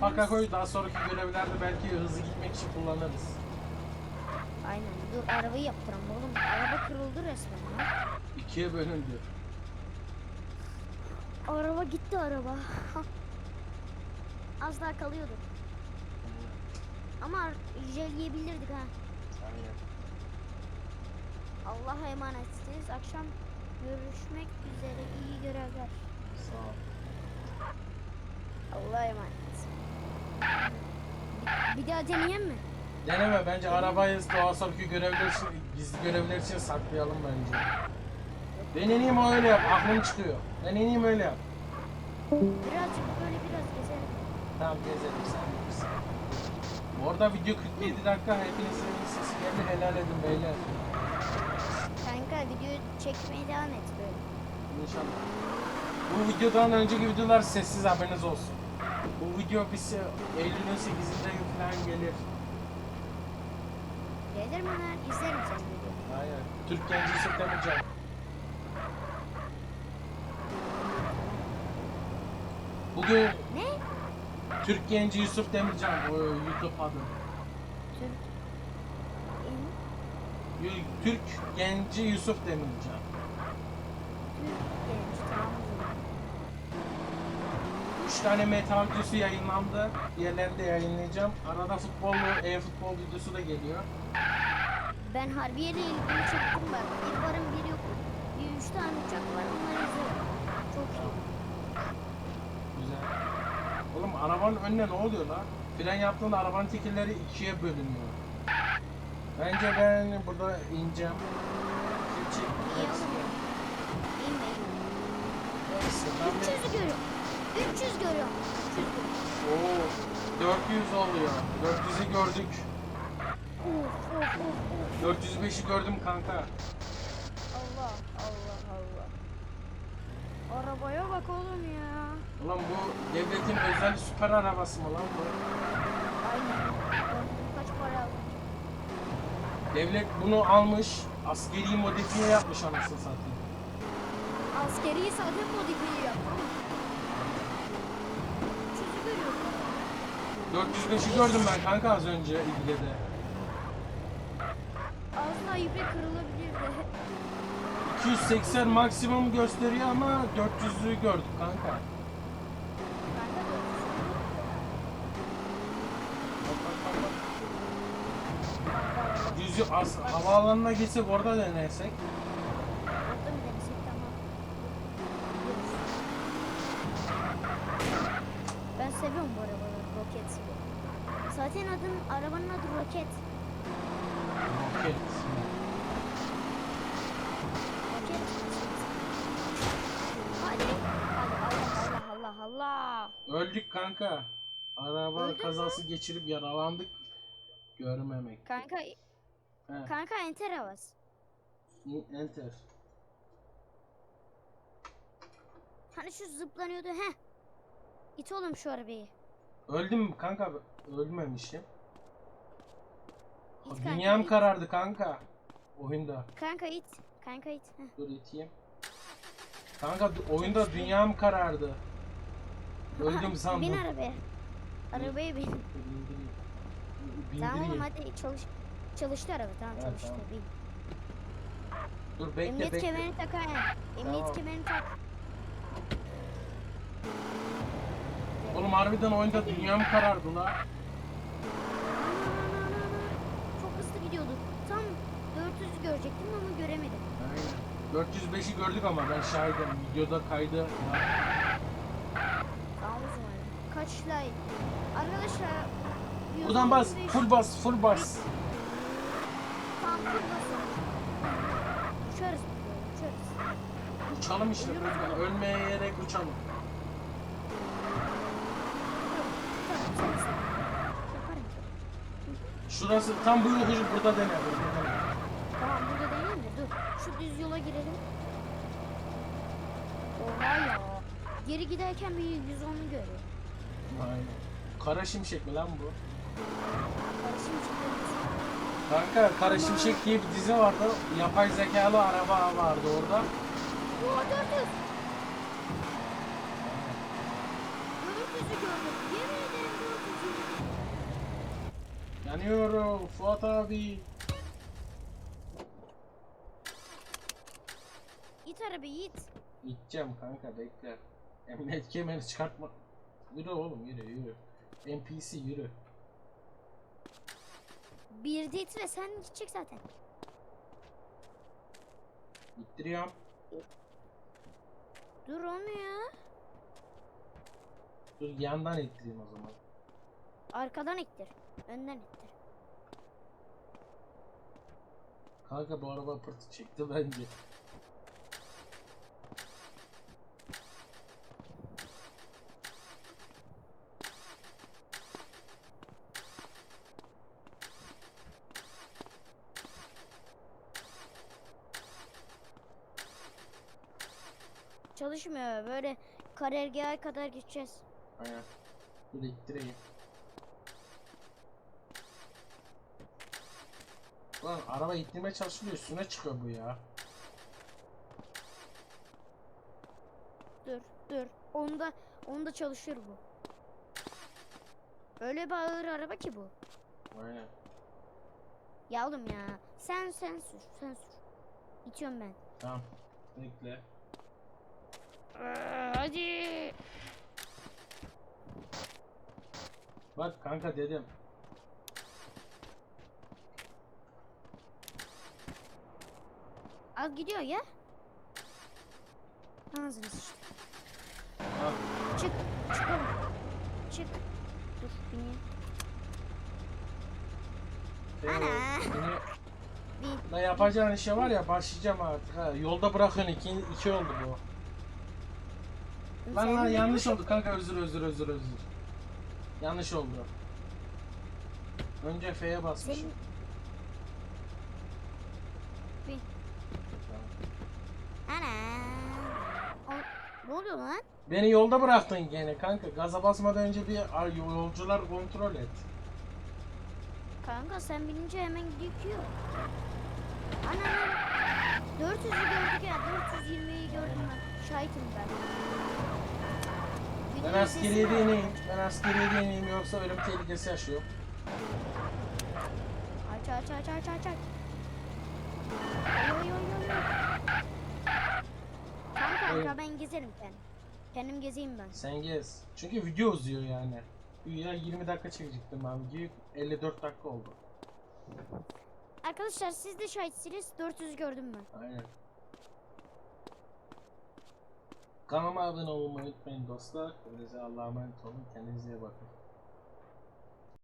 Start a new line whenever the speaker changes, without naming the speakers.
nafaka koy daha sonraki görevlerde belki hızlı gitmek için kullanırız.
Aynen. Dur arabayı yaptıralım oğlum. Araba kırıldı resmen lan.
İkiye bölündü.
Araba gitti araba. Az daha kalıyordu. Ama jel yiyebilirdik ha.
Aynen.
Allah'a emanetsiniz. Akşam görüşmek üzere. İyi görevler.
Sağ ol.
Allah'a emanet. Bir, daha deneyen mi?
Deneme bence arabayı daha sonraki görevler için, gizli görevler için saklayalım bence. Ben ineyim o öyle yap, aklım çıkıyor. Ben ineyim öyle yap.
Birazcık böyle biraz gezelim.
Tamam gezelim sen bilirsin. Bu arada video 47 dakika hepinizin geldi helal edin beyler.
Kanka video çekmeye devam et böyle.
İnşallah. Bu videodan önceki videolar sessiz haberiniz olsun. Bu video bize Eylül'ün 8'inde falan gelir.
Gelir mi lan? İzlerim sen videoyu.
Aynen. Türk genci Yusuf Demircan. Bugün
Ne?
Türk genci Yusuf Demircan o YouTube adı.
Türk.
Türk genci Yusuf Demircan.
Türk genç. Tamam o zaman.
3 tane meta videosu yayınlandı. Diğerlerini de yayınlayacağım. Arada futbollu, e-futbol videosu da geliyor.
Ben Harbiye'yle ilgili çektim bak. Bir varım bir yok. Bir üç tane uçak var onları izlerim. Çok iyi.
Güzel. Oğlum arabanın önüne ne oluyor lan? Fren yaptığında arabanın tekerleri ikiye bölünüyor. Bence ben burada ineceğim. Çek.
Niye oğlum?
Neyse, ben bir-
300'ü görüyorum. 300 görüyorum. 300 görüyorum.
Oo, 400 oluyor. 400'ü gördük.
Of of of of.
405'i gördüm kanka.
Allah Allah Allah. Arabaya bak oğlum ya.
Ulan bu devletin özel süper arabası mı lan bu?
Aynen. Kaç para?
Devlet bunu almış, askeri modifiye yapmış anasını satayım.
Askeri zaten modifiye yaptım. 300'ü görüyorum.
405'i gördüm ben kanka az önce.
Az daha ipe kırılabilirdi.
280 maksimum gösteriyor ama 400'ü gördük kanka.
Ben de 400'ü
Bak bak bak bak. Yüzü az havaalanına gitsek orada denesek.
Orada mı denesek tamam. Ben seviyorum bu arabaları roket. Zaten adın arabanın adı roket.
Roket.
Roket. Hadi. Hadi Allah Allah Allah Allah.
Öldük kanka. Araba
Öldün mü?
kazası geçirip yaralandık. Görmemek.
Kanka
He.
kanka enter havas.
Enter.
Hani şu zıplanıyordu he. İt oğlum şu arabayı.
Öldüm kanka? Ölmemişim.
İt kanka,
Dünyam
it.
karardı kanka. Oyunda.
Kanka it. Kanka it. Heh.
Dur iteyim. Kanka oyunda dünyam karardı. Öldüm
Aha,
sandım.
Bin arabaya. Arabaya bin.
Bindireyim.
Tamam oğlum hadi çalış. Çalıştı araba tamam
Evet,
çalıştı.
tamam.
Bin.
Dur bekle
Emniyet
bekle.
kemerini tak ha. Emniyet
Tamam.
kemerini tak.
Oğlum harbiden oyunda dünyam karardı la.
Çok hızlı gidiyordu. Tam 400'ü görecektim ama göremedim.
Aynen. 405'i gördük ama ben şahidim. Videoda kaydı var.
O zaman. Kaç like? Arkadaşlar.
Buradan bas.
115
Full bas. Full bas.
Tamam full basın. Uçarız uçarız.
Uçalım işte. kanka. Ölmeyerek uçalım. Şurası tam bu yolu burada dene.
Tamam burada deneyelim de dur. Şu düz yola girelim. Oha ya. Geri giderken bir 110'u görüyor.
Aynen. Kara şimşek mi lan bu?
Karışım çıktı.
Kanka Kara Şimşek diye bir dizi vardı. Yapay zekalı araba vardı orada.
Oha 400. 400'ü
Yanıyorum Fuat abi.
İt arabayı it.
Gideceğim kanka bekle. Emniyet kemeri çıkartma. Yürü oğlum yürü yürü. NPC yürü.
Bir de it ve sen gidecek zaten.
İttiriyorum.
Dur olmuyor.
Dur yandan ittireyim o zaman.
Arkadan ittir. Önden ittir.
Kanka bu araba pırtı çekti bence.
Çalışmıyor. Böyle karargaha kadar gideceğiz.
Aynen. Dur ittireyim. Lan araba ittirmeye çalışıyor üstüne çıkıyor bu ya.
Dur dur. Onda onda çalışır bu. Öyle bir ağır araba ki bu.
Aynen.
Ya oğlum ya. Sen sen sür. Sen sür. İtiyorum ben.
Tamam. Bekle.
Aa, Hadi.
Bak kanka dedim.
Az gidiyor ya. Ağzını sıçtı.
Al.
Çık. Çık oğlum. Çık. Dur bineyim. Ana. Bin.
La yapacağın işe var ya başlayacağım artık ha. Yolda bırakıyorsun iki, iki oldu bu. Lan lan yanlış oldu kanka özür özür özür özür. Yanlış oldu. Önce F'ye basmışım.
Senin... Bin. Ana. O- Ne oluyor lan?
Beni yolda bıraktın gene kanka. Gaza basmadan önce bir ar- yolcular kontrol et.
Kanka sen binince hemen gidiyor. Ana. 400'ü gördük ya. 420'yi gördüm ben. Şahitim ben.
Ben askeriye ineyim. Ben askeriye ineyim yoksa ölüm tehlikesi yaşıyor.
Aç aç aç aç aç aç. Ay ay ay ay. Kanka ben gezerim kendim. Kendim gezeyim ben.
Sen gez. Çünkü video uzuyor yani. Ya 20 dakika çekecektim ben videoyu. 54 dakika oldu.
Arkadaşlar siz de şahitsiniz. 400 gördüm ben.
Aynen. Kanalıma abone olmayı unutmayın dostlar. Öyleyse Allah'a emanet olun. Kendinize iyi bakın.